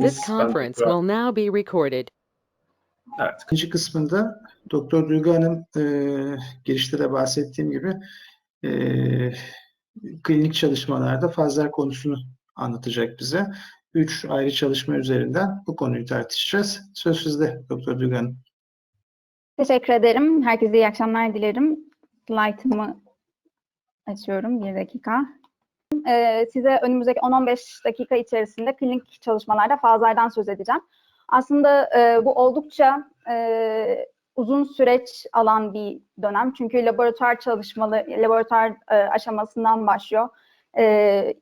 This conference will now be recorded. Evet, ikinci kısmında Doktor Duygu Hanım e, girişte de bahsettiğim gibi e, klinik çalışmalarda fazlar konusunu anlatacak bize. Üç ayrı çalışma üzerinden bu konuyu tartışacağız. Söz sizde Doktor Duygu Hanım. Teşekkür ederim. Herkese iyi akşamlar dilerim. Slide'ımı açıyorum. Bir dakika. Ee, size önümüzdeki 10-15 dakika içerisinde klinik çalışmalarda fazlardan söz edeceğim. Aslında e, bu oldukça e, uzun süreç alan bir dönem. Çünkü laboratuvar çalışmalı, laboratuvar e, aşamasından başlıyor. E,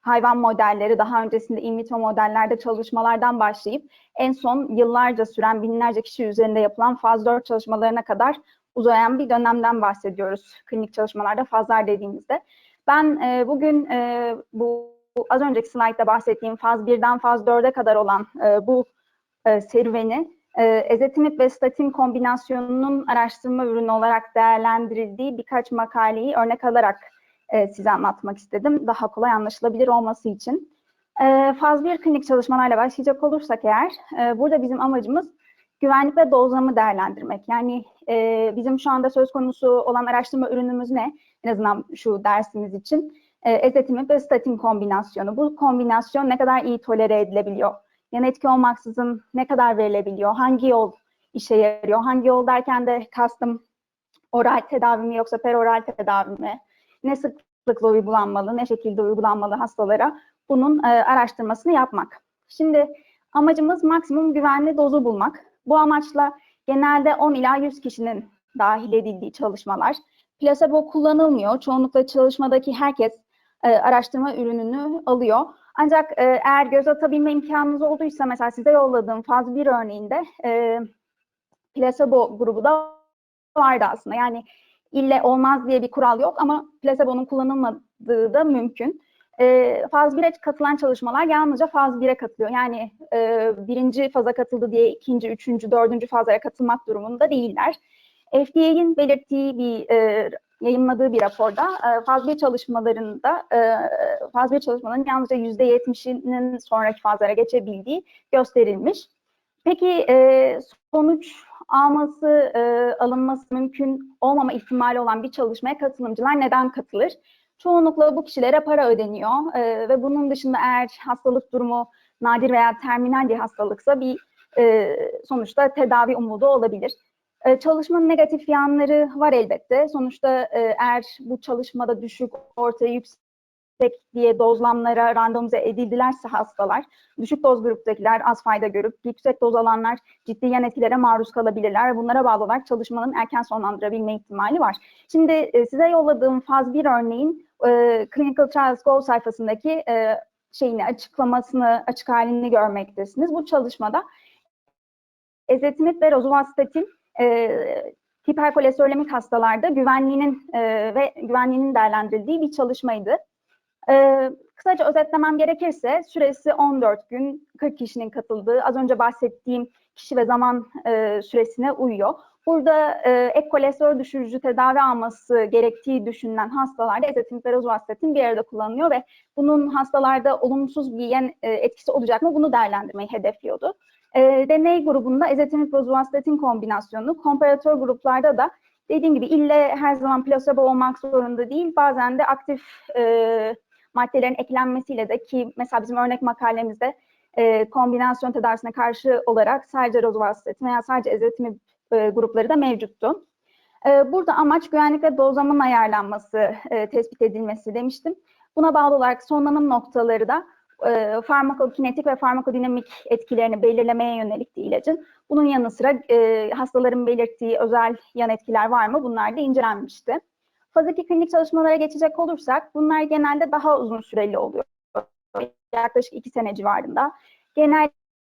hayvan modelleri, daha öncesinde in vitro modellerde çalışmalardan başlayıp en son yıllarca süren binlerce kişi üzerinde yapılan faz 4 çalışmalarına kadar uzayan bir dönemden bahsediyoruz klinik çalışmalarda fazlar dediğimizde. Ben e, bugün e, bu, az önceki slaytta bahsettiğim faz 1'den faz 4'e kadar olan e, bu e, serüveni e, ezetimip ve statin kombinasyonunun araştırma ürünü olarak değerlendirildiği birkaç makaleyi örnek alarak e, size anlatmak istedim. Daha kolay anlaşılabilir olması için. E, faz 1 klinik çalışmalarla başlayacak olursak eğer, e, burada bizim amacımız güvenlik ve dozlama değerlendirmek. Yani e, bizim şu anda söz konusu olan araştırma ürünümüz ne? En azından şu dersimiz için. E, ezetimip ve statin kombinasyonu. Bu kombinasyon ne kadar iyi tolere edilebiliyor? Yan etki olmaksızın ne kadar verilebiliyor? Hangi yol işe yarıyor? Hangi yol derken de kastım oral tedavi mi yoksa peroral tedavi mi? Ne sıklıkla uygulanmalı, ne şekilde uygulanmalı hastalara? Bunun e, araştırmasını yapmak. Şimdi amacımız maksimum güvenli dozu bulmak. Bu amaçla genelde 10 ila 100 kişinin dahil edildiği çalışmalar. Plasebo kullanılmıyor. Çoğunlukla çalışmadaki herkes e, araştırma ürününü alıyor. Ancak e, eğer göz atabilme imkanınız olduysa mesela size yolladığım faz 1 örneğinde e, plasebo grubu da vardı aslında. Yani ille olmaz diye bir kural yok ama plasebonun kullanılmadığı da mümkün. E, faz 1'e katılan çalışmalar yalnızca faz 1'e katılıyor. Yani e, birinci faza katıldı diye ikinci, üçüncü, dördüncü fazlara katılmak durumunda değiller. FDA'nin belirttiği bir e, yayınladığı bir raporda e, faz 1 çalışmalarında e, faz 1 çalışmaların yalnızca %70'inin sonraki fazlara geçebildiği gösterilmiş. Peki e, sonuç alması, e, alınması mümkün olmama ihtimali olan bir çalışmaya katılımcılar neden katılır? Çoğunlukla bu kişilere para ödeniyor e, ve bunun dışında eğer hastalık durumu nadir veya terminal bir hastalıksa bir e, sonuçta tedavi umudu olabilir. E, çalışmanın negatif yanları var elbette. Sonuçta e, eğer bu çalışmada düşük, orta, yüksek diye dozlamlara randomize edildilerse hastalar, düşük doz gruptakiler az fayda görüp yüksek doz alanlar ciddi yan etkilere maruz kalabilirler bunlara bağlı olarak çalışmanın erken sonlandırabilme ihtimali var. Şimdi e, size yolladığım faz 1 örneğin e, Clinical Trials Go sayfasındaki şeyini açıklamasını, açık halini görmektesiniz. Bu çalışmada ezetimiz ve rozuvastatin e, hiperkolesterolemik hastalarda güvenliğinin e, ve güvenliğinin değerlendirildiği bir çalışmaydı. E, kısaca özetlemem gerekirse süresi 14 gün, 40 kişinin katıldığı, az önce bahsettiğim kişi ve zaman e, süresine uyuyor. Burada e, ek kolesterol düşürücü tedavi alması gerektiği düşünülen hastalarda ezetimiz ve rozuvastatin bir arada kullanılıyor ve bunun hastalarda olumsuz bir yan e, etkisi olacak mı bunu değerlendirmeyi hedefliyordu. E, deney grubunda ezetimiz rozuvastatin kombinasyonu, komparatör gruplarda da dediğim gibi ille her zaman plasebo olmak zorunda değil, bazen de aktif e, maddelerin eklenmesiyle de ki mesela bizim örnek makalemizde e, kombinasyon tedavisine karşı olarak sadece rozuvastatin veya sadece ezetimiz e, grupları da mevcuttu. E, burada amaç güvenlik ve dozlamanın ayarlanması, e, tespit edilmesi demiştim. Buna bağlı olarak sonlanım noktaları da farmakokinetik ve farmakodinamik etkilerini belirlemeye yönelikti ilacın. Bunun yanı sıra hastaların belirttiği özel yan etkiler var mı? Bunlar da incelenmişti. Faz 2 klinik çalışmalara geçecek olursak bunlar genelde daha uzun süreli oluyor. Yaklaşık 2 sene civarında.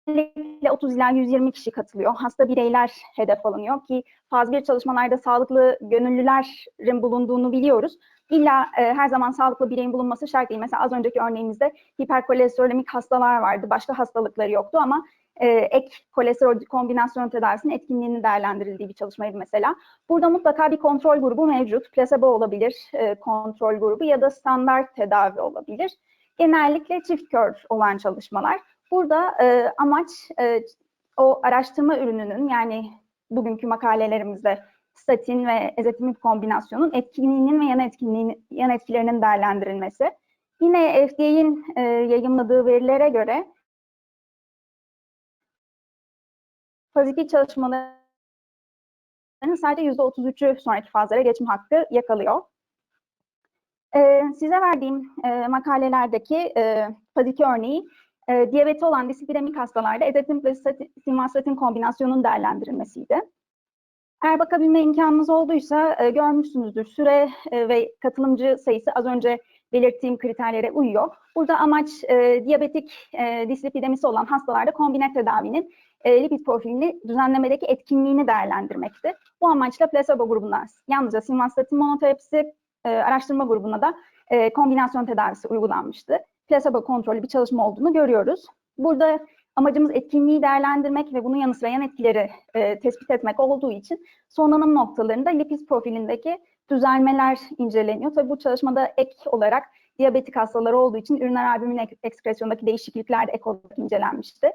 Genellikle 30 ila 120 kişi katılıyor. Hasta bireyler hedef alınıyor ki faz 1 çalışmalarda sağlıklı gönüllülerin bulunduğunu biliyoruz. İlla e, her zaman sağlıklı bireyin bulunması şart değil. Mesela az önceki örneğimizde hiperkolesterolemik hastalar vardı. Başka hastalıkları yoktu ama e, ek kolesterol kombinasyon tedavisinin etkinliğinin değerlendirildiği bir çalışmaydı mesela. Burada mutlaka bir kontrol grubu mevcut. Plasebo olabilir e, kontrol grubu ya da standart tedavi olabilir. Genellikle çift kör olan çalışmalar. Burada e, amaç e, o araştırma ürününün yani bugünkü makalelerimizde statin ve ezetimibe kombinasyonun etkinliğinin ve yan etkinliğinin yan etkilerinin değerlendirilmesi. Yine FDA'nin e, yayınladığı verilere göre faz 2 çalışmaların sadece %33'ü sonraki fazlara geçme hakkı yakalıyor. E, size verdiğim e, makalelerdeki e, faz 2 örneği e, diyabeti olan dislipidemik hastalarda ezetimibe ve statin, simvastatin kombinasyonunun değerlendirilmesiydi. Eğer bakabilme imkanınız olduysa e, görmüşsünüzdür. Süre e, ve katılımcı sayısı az önce belirttiğim kriterlere uyuyor. Burada amaç e, diyabetik e, dislipidemisi olan hastalarda kombine tedavinin e, lipid profilini düzenlemedeki etkinliğini değerlendirmekti. Bu amaçla plasebo grubuna yalnızca simvastatin monoterapisi e, araştırma grubuna da e, kombinasyon tedavisi uygulanmıştı. Plasebo kontrollü bir çalışma olduğunu görüyoruz. Burada amacımız etkinliği değerlendirmek ve bunun yanı sıra yan etkileri e, tespit etmek olduğu için sonlanım noktalarında lipid profilindeki düzelmeler inceleniyor. Tabii bu çalışmada ek olarak diyabetik hastaları olduğu için üriner albümin ek- ekskresyondaki değişiklikler de ek olarak incelenmişti.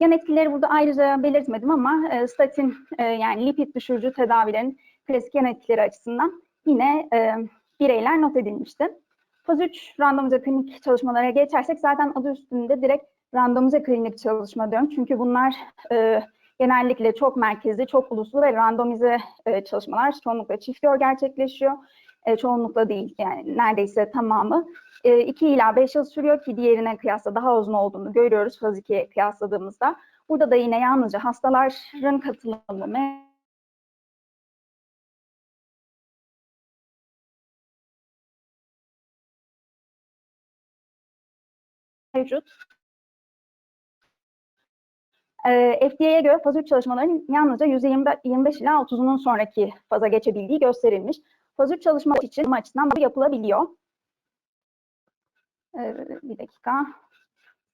Yan etkileri burada ayrıca belirtmedim ama e, statin e, yani lipid düşürücü tedavilerin klasik yan etkileri açısından yine e, bireyler not edilmişti. Faz 3 randomize klinik çalışmalara geçersek zaten adı üstünde direkt randomize klinik çalışma diyorum. Çünkü bunlar e, genellikle çok merkezli, çok uluslu ve randomize e, çalışmalar çoğunlukla çift yol gerçekleşiyor. E, çoğunlukla değil yani neredeyse tamamı. 2 ila 5 yıl sürüyor ki diğerine kıyasla daha uzun olduğunu görüyoruz faz 2'ye kıyasladığımızda. Burada da yine yalnızca hastaların katılımı mevcut. Ee, FDA'ye göre faz 3 çalışmaların yalnızca %25 ila 30'unun sonraki faza geçebildiği gösterilmiş. Faz 3 çalışma için açıdan bu yapılabiliyor. Ee, bir dakika.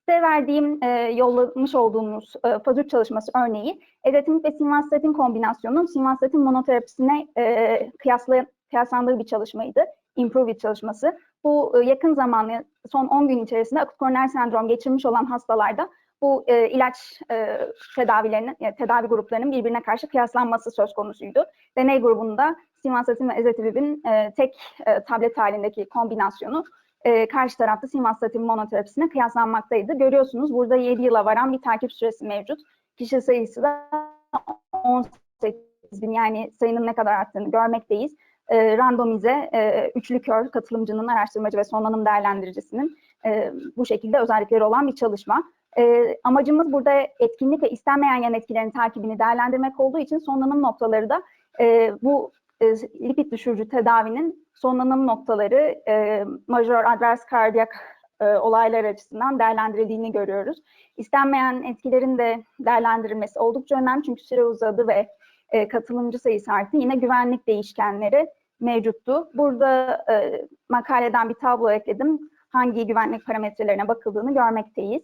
Size verdiğim, e, yollamış olduğumuz e, faz 3 çalışması örneği, ezetimibe ve simvastatin kombinasyonunun simvastatin monoterapisine e, kıyasla, kıyaslandığı bir çalışmaydı. Improve It çalışması. Bu e, yakın zamanlı, son 10 gün içerisinde akut koroner sendrom geçirmiş olan hastalarda bu e, ilaç e, tedavilerinin, yani tedavi gruplarının birbirine karşı kıyaslanması söz konusuydu. Deney grubunda simvastatin ve ezetimibe'in e, tek e, tablet halindeki kombinasyonu e, karşı tarafta simvastatin monoterapisine kıyaslanmaktaydı. Görüyorsunuz burada 7 yıla varan bir takip süresi mevcut. Kişi sayısı da 18 bin yani sayının ne kadar arttığını görmekteyiz. E, randomize, e, üçlü kör katılımcının, araştırmacı ve sonlanım değerlendiricisinin e, bu şekilde özellikleri olan bir çalışma. E, amacımız burada etkinlik ve istenmeyen yan etkilerin takibini değerlendirmek olduğu için sonlanım noktaları da e, bu e, lipid düşürücü tedavinin sonlanım noktaları e, major adverse kardiyak e, olaylar açısından değerlendirildiğini görüyoruz. İstenmeyen etkilerin de değerlendirilmesi oldukça önemli çünkü süre uzadı ve e, katılımcı sayısı arttı. Yine güvenlik değişkenleri mevcuttu. Burada e, makaleden bir tablo ekledim. Hangi güvenlik parametrelerine bakıldığını görmekteyiz.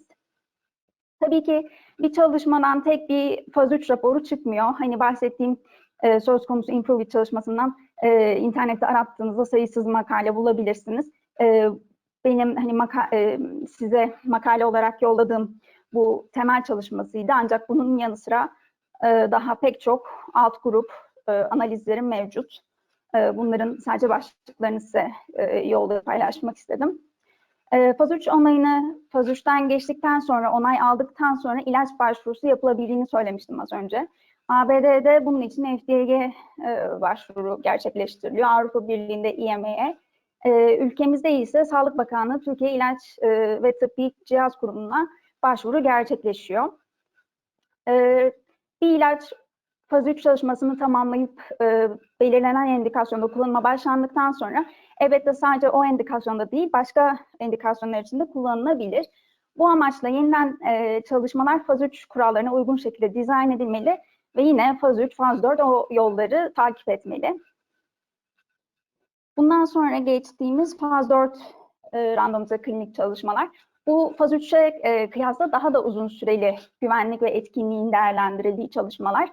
Tabii ki bir çalışmadan tek bir faz 3 raporu çıkmıyor. Hani bahsettiğim e, söz konusu Improve It çalışmasından e, internette arattığınızda sayısız makale bulabilirsiniz. E, benim hani maka e, size makale olarak yolladığım bu temel çalışmasıydı. Ancak bunun yanı sıra e, daha pek çok alt grup e, analizlerim mevcut. E, bunların sadece başlıklarını size e, yolda paylaşmak istedim. E, faz 3 onayını faz 3'ten geçtikten sonra onay aldıktan sonra ilaç başvurusu yapılabildiğini söylemiştim az önce. ABD'de bunun için FDA'ye başvuru gerçekleştiriliyor. Avrupa Birliği'nde EMA'ye. E, ülkemizde ise Sağlık Bakanlığı Türkiye İlaç e, ve Tıbbi Cihaz Kurumu'na başvuru gerçekleşiyor. Bir ilaç faz 3 çalışmasını tamamlayıp e, belirlenen endikasyonda kullanıma başlandıktan sonra evet de sadece o endikasyonda değil başka endikasyonlar için de kullanılabilir. Bu amaçla yeniden e, çalışmalar faz 3 kurallarına uygun şekilde dizayn edilmeli ve yine faz 3, faz 4 o yolları takip etmeli. Bundan sonra geçtiğimiz faz 4 e, randomize klinik çalışmalar. Bu faz 3'e e, kıyasla daha da uzun süreli güvenlik ve etkinliğin değerlendirildiği çalışmalar.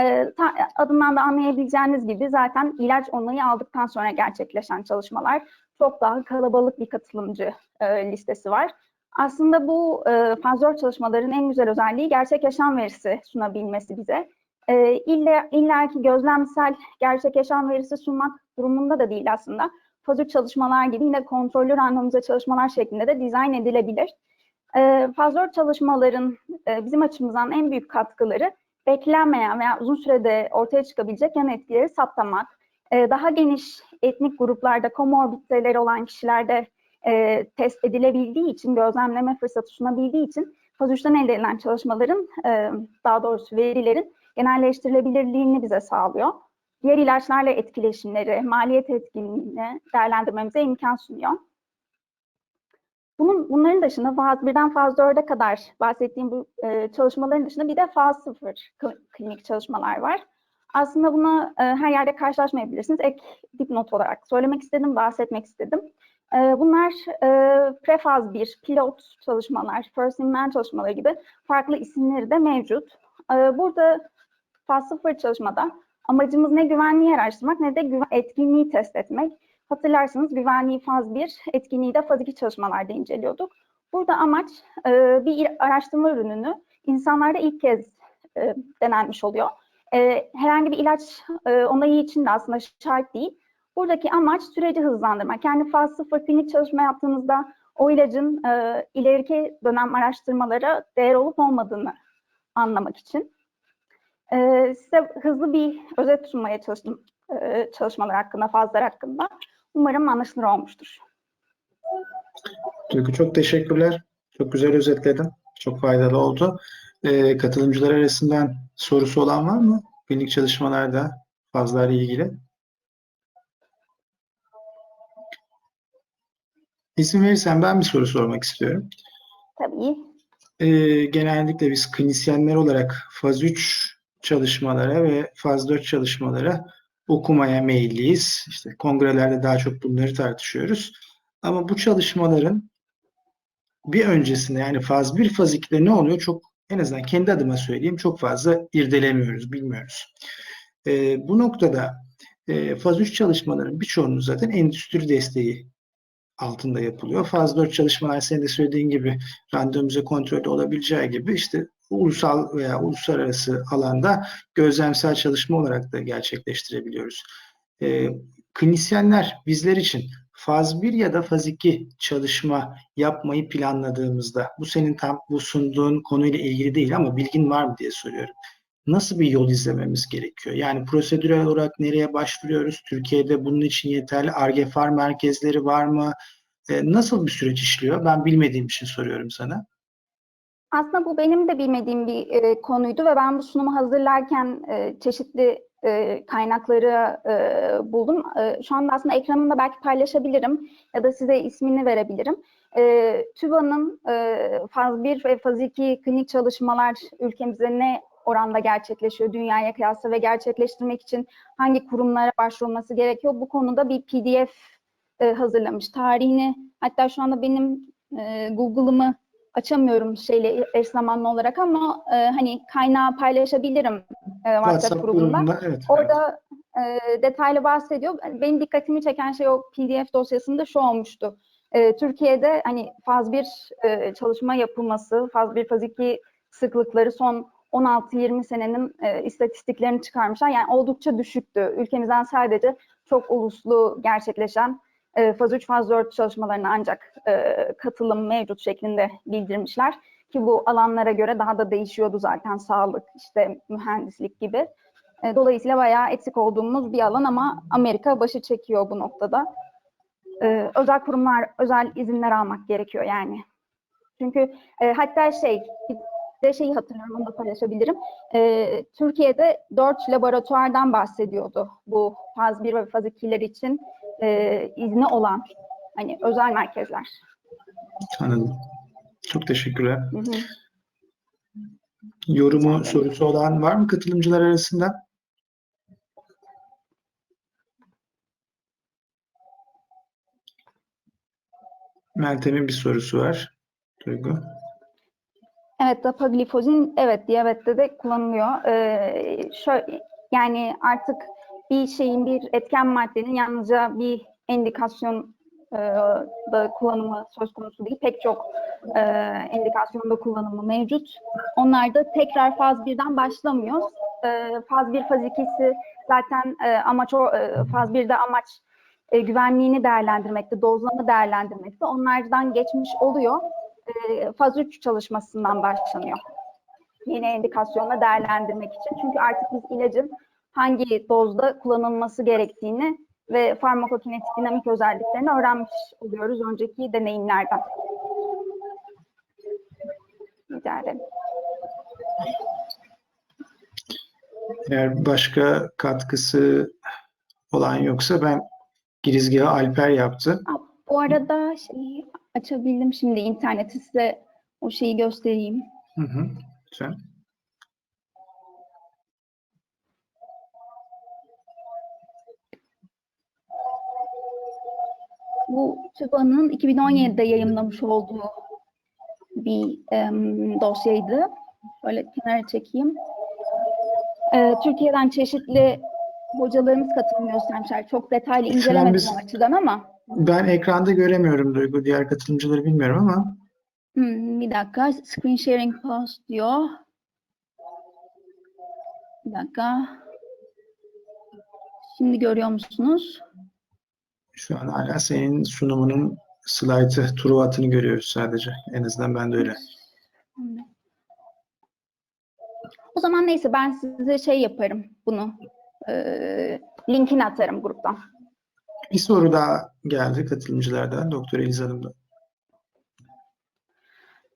E, ta, adından da anlayabileceğiniz gibi zaten ilaç onayı aldıktan sonra gerçekleşen çalışmalar çok daha kalabalık bir katılımcı e, listesi var. Aslında bu e, faz 4 çalışmaların en güzel özelliği gerçek yaşam verisi sunabilmesi bize. E, illa, illa gözlemsel gerçek yaşam verisi sunmak durumunda da değil aslında. 3 çalışmalar gibi yine kontrollü randomize çalışmalar şeklinde de dizayn edilebilir. E, faz 4 çalışmaların e, bizim açımızdan en büyük katkıları beklenmeyen veya uzun sürede ortaya çıkabilecek yan etkileri saptamak, e, daha geniş etnik gruplarda komorbiditeleri olan kişilerde e, test edilebildiği için, gözlemleme fırsatı sunabildiği için faz 3'ten elde edilen çalışmaların, e, daha doğrusu verilerin genelleştirilebilirliğini bize sağlıyor. Diğer ilaçlarla etkileşimleri, maliyet etkinliğini değerlendirmemize imkan sunuyor. Bunun, bunların dışında faz 1'den faz 4'e kadar bahsettiğim bu e, çalışmaların dışında bir de faz 0 kl- klinik çalışmalar var. Aslında bunu e, her yerde karşılaşmayabilirsiniz. Ek dipnot olarak söylemek istedim, bahsetmek istedim. E, bunlar e, prefaz 1, pilot çalışmalar, first in man çalışmaları gibi farklı isimleri de mevcut. E, burada faz 0 çalışmada amacımız ne güvenliği araştırmak ne de güven- etkinliği test etmek. Hatırlarsanız güvenliği faz 1, etkinliği de faz 2 çalışmalarda inceliyorduk. Burada amaç e, bir araştırma ürününü insanlarda ilk kez e, denenmiş oluyor. E, herhangi bir ilaç e, onayı için de aslında şart değil. Buradaki amaç süreci hızlandırmak. Yani faz 0 klinik çalışma yaptığınızda o ilacın e, ileriki dönem araştırmalara değer olup olmadığını anlamak için. E, size hızlı bir özet sunmaya çalıştım e, çalışmalar hakkında, fazlar hakkında. Umarım anlaşılır olmuştur. Duygu çok teşekkürler. Çok güzel özetledin. Çok faydalı oldu. Ee, katılımcılar arasından sorusu olan var mı? Klinik çalışmalarda fazlarla ilgili. İzin verirsen ben bir soru sormak istiyorum. Tabii. Ee, genellikle biz klinisyenler olarak faz 3 çalışmalara ve faz 4 çalışmalara okumaya meyilliyiz. İşte kongrelerde daha çok bunları tartışıyoruz. Ama bu çalışmaların bir öncesinde yani faz 1, faz 2'de ne oluyor çok en azından kendi adıma söyleyeyim çok fazla irdelemiyoruz, bilmiyoruz. Ee, bu noktada e, faz 3 çalışmaların birçoğunun zaten endüstri desteği altında yapılıyor. Faz 4 çalışmalar senin de söylediğin gibi randomize kontrolde olabileceği gibi işte ulusal veya uluslararası alanda gözlemsel çalışma olarak da gerçekleştirebiliyoruz. E, klinisyenler bizler için faz 1 ya da faz 2 çalışma yapmayı planladığımızda bu senin tam bu sunduğun konuyla ilgili değil ama bilgin var mı diye soruyorum. Nasıl bir yol izlememiz gerekiyor? Yani prosedürel olarak nereye başvuruyoruz? Türkiye'de bunun için yeterli ARGE-FAR merkezleri var mı? E, nasıl bir süreç işliyor? Ben bilmediğim için soruyorum sana. Aslında bu benim de bilmediğim bir e, konuydu ve ben bu sunumu hazırlarken e, çeşitli e, kaynakları e, buldum. E, şu anda aslında ekranımda belki paylaşabilirim ya da size ismini verebilirim. E, TÜBA'nın e, faz 1 ve faz 2 klinik çalışmalar ülkemizde ne oranda gerçekleşiyor dünyaya kıyasla ve gerçekleştirmek için hangi kurumlara başvurulması gerekiyor? Bu konuda bir PDF e, hazırlamış. Tarihini hatta şu anda benim e, Google'ımı açamıyorum şeyle eş zamanlı olarak ama e, hani kaynağı paylaşabilirim e, WhatsApp, WhatsApp grubunda. grubunda evet. evet. Orada e, detaylı bahsediyor. Benim dikkatimi çeken şey o PDF dosyasında şu olmuştu. E, Türkiye'de hani faz 1 e, çalışma yapılması, faz 1, faz 2 sıklıkları son 16-20 senenin e, istatistiklerini çıkarmışlar. Yani oldukça düşüktü. Ülkemizden sadece çok uluslu gerçekleşen e, faz 3, faz 4 çalışmalarına ancak e, katılım mevcut şeklinde bildirmişler. Ki bu alanlara göre daha da değişiyordu zaten sağlık, işte mühendislik gibi. E, dolayısıyla bayağı eksik olduğumuz bir alan ama Amerika başı çekiyor bu noktada. E, özel kurumlar, özel izinler almak gerekiyor yani. Çünkü e, hatta şey, de şeyi hatırlıyorum, onu da paylaşabilirim. E, Türkiye'de dört laboratuvardan bahsediyordu bu faz 1 ve faz 2'ler için e, izni olan hani özel merkezler. Anladım. Çok teşekkürler. Hı hı. Yorumu, sorusu olan var mı katılımcılar arasında? Meltem'in bir sorusu var. Duygu. Evet, dapaglifozin evet diyabette de kullanılıyor. Ee, şöyle, yani artık bir şeyin bir etken maddenin yalnızca bir endikasyon e, da kullanımı söz konusu değil. Pek çok e, endikasyonda kullanımı mevcut. Onlar da tekrar faz 1'den başlamıyor. E, faz 1, faz 2'si zaten e, amaç o, e, faz 1'de amaç e, güvenliğini değerlendirmekte, dozlama değerlendirmekte. Onlardan geçmiş oluyor. E, faz 3 çalışmasından başlanıyor. Yeni endikasyonla değerlendirmek için. Çünkü artık biz ilacın hangi dozda kullanılması gerektiğini ve farmakokinetik dinamik özelliklerini öğrenmiş oluyoruz önceki deneyimlerden. Rica ederim. Eğer başka katkısı olan yoksa ben girizgahı Alper yaptı. Aa, Bu arada şeyi açabildim şimdi interneti size o şeyi göstereyim. Hı hı. Lütfen. Bu TÜBA'nın 2017'de yayımlamış olduğu bir em, dosyaydı. Böyle kenara çekeyim. Ee, Türkiye'den çeşitli hocalarımız katılım göstermişler. Çok detaylı incelemedim biz- o açıdan ama. Ben ekranda göremiyorum Duygu. Diğer katılımcıları bilmiyorum ama Hmm, bir dakika. Screen sharing post diyor. Bir dakika. Şimdi görüyor musunuz? Şu an hala senin sunumunun slaytı, truvatını görüyoruz sadece. En azından ben de öyle. O zaman neyse ben size şey yaparım bunu. Ee, linkini atarım gruptan. Bir soru daha geldi katılımcılardan. Doktor Eliz Hanım'dan.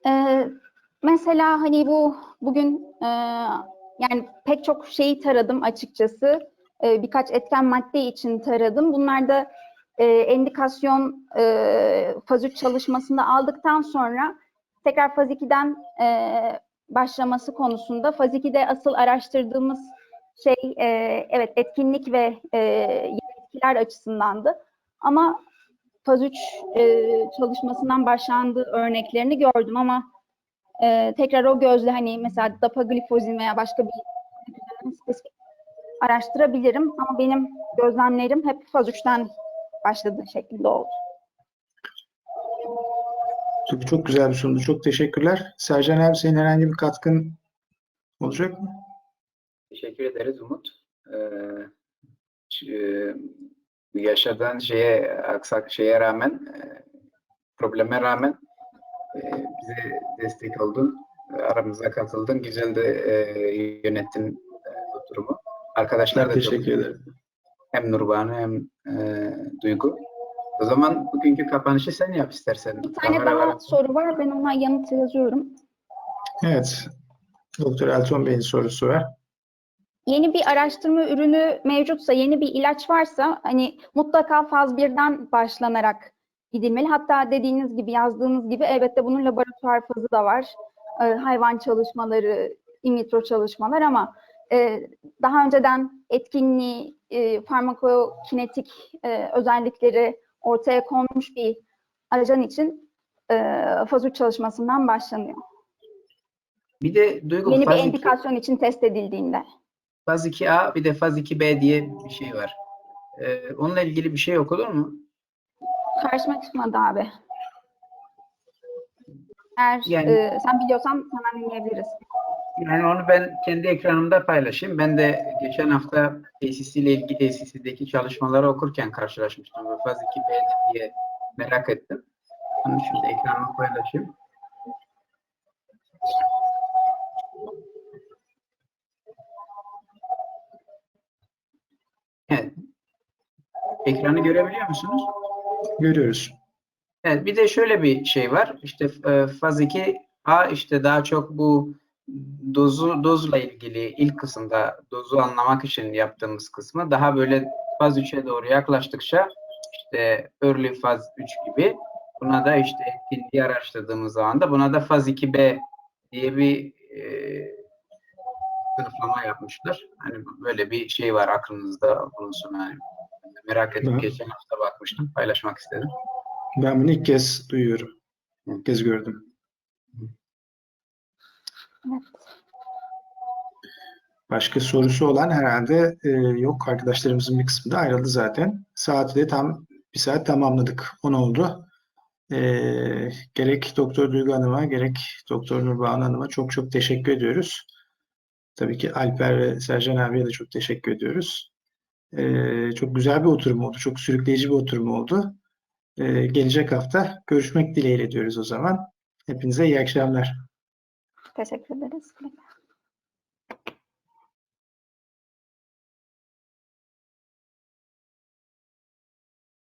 Ee, mesela hani bu bugün e, yani pek çok şeyi taradım açıkçası. Ee, birkaç etken madde için taradım. Bunlar da e, endikasyon e, faz 3 çalışmasında aldıktan sonra tekrar faz 2'den e, başlaması konusunda faz 2'de asıl araştırdığımız şey e, evet etkinlik ve e, yan etkiler açısındandı. Ama faz 3 e, çalışmasından başlandığı örneklerini gördüm ama e, tekrar o gözle hani mesela dapaglifozin veya başka bir araştırabilirim ama benim gözlemlerim hep faz 3'ten başladığı şeklinde oldu. Çok, çok güzel bir sunumdu. Çok teşekkürler. Sercan abi senin herhangi bir katkın olacak mı? Teşekkür ederiz Umut. Ee, e, yaşadığın şeye, aksak şeye rağmen, e, probleme rağmen e, bize destek oldun, aramıza katıldın, güzel de yönettin bu durumu. Arkadaşlar da çok teşekkür ederim. Hem Nurbanu hem e, Duygu. O zaman bugünkü kapanışı sen yap istersen. Bir tane Kamera daha var. soru var. Ben ona yanıt yazıyorum. Evet. Doktor Elton Bey'in sorusu var. Yeni bir araştırma ürünü mevcutsa, yeni bir ilaç varsa hani mutlaka faz 1'den başlanarak gidilmeli. Hatta dediğiniz gibi, yazdığınız gibi elbette bunun laboratuvar fazı da var. Ee, hayvan çalışmaları, in vitro çalışmalar ama e, daha önceden etkinliği, e, farmakokinetik e, özellikleri ortaya konmuş bir ajan için e, faz 3 çalışmasından başlanıyor. Bir de Duygu Yeni bir faz iki- için test edildiğinde. Faz 2A bir de faz 2B diye bir şey var. Ee, onunla ilgili bir şey okudun mu? Karşıma çıkmadı abi. Eğer Yani- e, sen biliyorsan hemen dinleyebiliriz. Yani onu ben kendi ekranımda paylaşayım. Ben de geçen hafta tesis ile ilgili tesisideki çalışmaları okurken karşılaşmıştım. Ve faz 2B ne diye merak ettim. Onu şimdi ekranıma paylaşayım. Evet. Ekranı görebiliyor musunuz? Görüyoruz. Evet, bir de şöyle bir şey var. İşte e, faz 2 A işte daha çok bu dozu dozla ilgili ilk kısımda dozu anlamak için yaptığımız kısmı daha böyle faz 3'e doğru yaklaştıkça işte early faz 3 gibi buna da işte etkinliği araştırdığımız zaman da buna da faz 2B diye bir e, sınıflama yapmışlar. Hani böyle bir şey var aklınızda bulunsun. Yani merak edip Hı. geçen hafta bakmıştım. Paylaşmak istedim. Ben bunu ilk kez duyuyorum. İlk kez gördüm. Başka sorusu olan herhalde e, yok. Arkadaşlarımızın bir kısmı da ayrıldı zaten. Saati de tam bir saat tamamladık. 10 oldu. Ee, gerek Doktor Duygu Hanım'a gerek Doktor Nurbağan Hanım'a çok çok teşekkür ediyoruz. Tabii ki Alper ve Sercan abiye de çok teşekkür ediyoruz. Ee, çok güzel bir oturum oldu. Çok sürükleyici bir oturum oldu. Ee, gelecek hafta görüşmek dileğiyle diyoruz o zaman. Hepinize iyi akşamlar. Teşekkür ederiz.